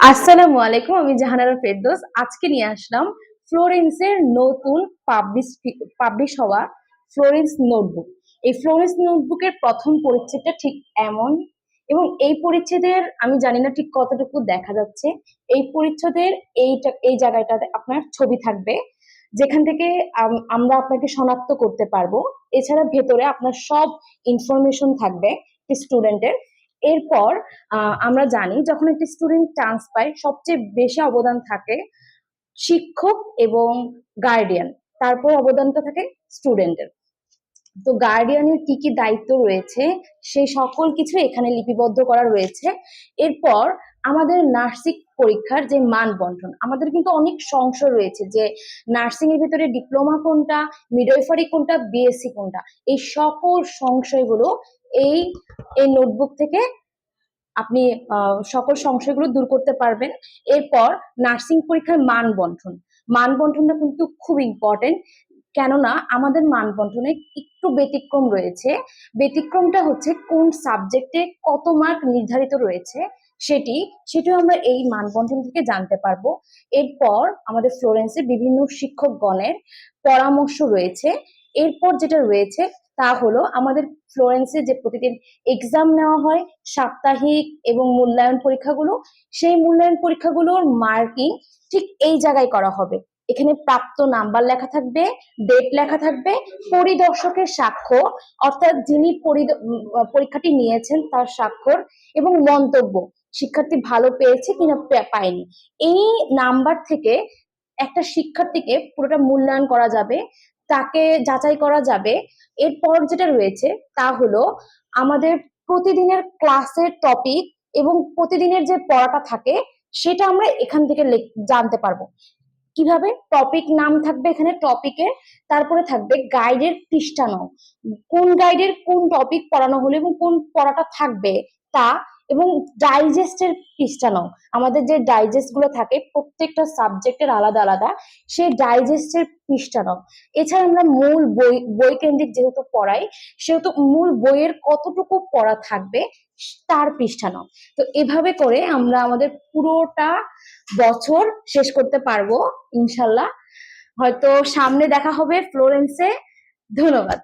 আসসালামু আলাইকুম, আমি জাহানারা ফেরদোস। আজকে নিয়ে আসলাম ফ্লোরেন্সের নতুন পাবলিশ পাবলিশ হওয়া ফ্লোরেন্স নোটবুক। এই ফ্লোরেন্স নোটবুকের প্রথম পরিচ্ছেদটা ঠিক এমন, এবং এই পরিচ্ছেদের আমি জানি না ঠিক কতটুকু দেখা যাচ্ছে। এই পরিচ্ছেদের এইটা, এই জায়গাটাতে আপনার ছবি থাকবে, যেখান থেকে আম- আমরা আপনাকে শনাক্ত করতে পারব। এছাড়া ভেতরে আপনার সব ইনফরমেশন থাকবে স্টুডেন্টের এরপর আমরা জানি যখন একটি স্টুডেন্ট চান্স পায়, সবচেয়ে বেশি অবদান থাকে শিক্ষক এবং গার্ডিয়ান তারপর অবদানটা থাকে স্টুডেন্টের তো গার্ডিয়ানের কি কি দায়িত্ব রয়েছে, সেই সকল কিছু এখানে লিপিবদ্ধ করা রয়েছে। এরপর আমাদের নার্সিং পরীক্ষার যে মান বন্টন আমাদের কিন্তু অনেক সংশয় রয়েছে যে নার্সিং এর ভিতরে ডিপ্লোমা কোনটা মিডওয়াইফারি কোনটা বিএসসি কোনটা। এই সকল সংশয়গুলো এই এই নোটবুক থেকে আপনি সকল সংশয়গুলো দূর করতে পারবেন। এরপর নার্সিং পরীক্ষার মান বন্টন মান বন্টনটা কিন্তু খুব ইম্পর্টেন্ট কেননা আমাদের মান বন্টনে একটু ব্যতিক্রম রয়েছে। ব্যতিক্রমটা হচ্ছে কোন সাবজেক্টে কত মার্ক নির্ধারিত রয়েছে সেটি, সেটিও আমরা এই মান বন্টন থেকে জানতে পারব। এরপর আমাদের ফ্লোরেন্সে বিভিন্ন শিক্ষকগণের পরামর্শ রয়েছে। এরপর যেটা রয়েছে তা হলো আমাদের ফ্লোরেন্সে যে প্রতিদিন এক্সাম নেওয়া হয়, সাপ্তাহিক এবং মূল্যায়ন পরীক্ষাগুলো, সেই মূল্যায়ন পরীক্ষাগুলোর মার্কিং ঠিক এই জায়গায় করা হবে। এখানে প্রাপ্ত নাম্বার লেখা থাকবে ডেট লেখা থাকবে, পরিদর্শকের স্বাক্ষর অর্থাৎ যিনি পরীক্ষাটি নিয়েছেন তার স্বাক্ষর এবং মন্তব্য। শিক্ষার্থী ভালো পেয়েছে কিনা পায়নি। এই নাম্বার থেকে একটা শিক্ষার্থীকে পুরোটা মূল্যায়ন করা যাবে, তাকে যাচাই করা যাবে। এরপর যেটা রয়েছে তা হলো আমাদের প্রতিদিনের ক্লাসের টপিক এবং প্রতিদিনের যে পড়াটা থাকে সেটা আমরা এখান থেকে জানতে পারব। কীভাবে? টপিক নাম থাকবে এখানে টপিকের তারপরে থাকবে গাইডের পৃষ্ঠা নং কোন গাইডের কোন টপিক পড়ানো হলো এবং কোন পড়াটা থাকবে তা এবং ডাইজেস্টের পৃষ্ঠা নং আমাদের যে ডাইজেস্টগুলো থাকে, প্রত্যেকটা সাবজেক্টের আলাদা আলাদা সেই ডাইজেস্টের পৃষ্ঠা নং এছাড়া আমরা মূল বই বই কেন্দ্রিক যেহেতু পড়াই, সেহেতু মূল বইয়ের কতটুকু পড়া থাকবে, তার পৃষ্ঠা নং তো এভাবে করে আমরা আমাদের পুরোটা বছর শেষ করতে পারব, ইনশাল্লাহ। হয়তো সামনে দেখা হবে ফ্লোরেন্সে। ধন্যবাদ।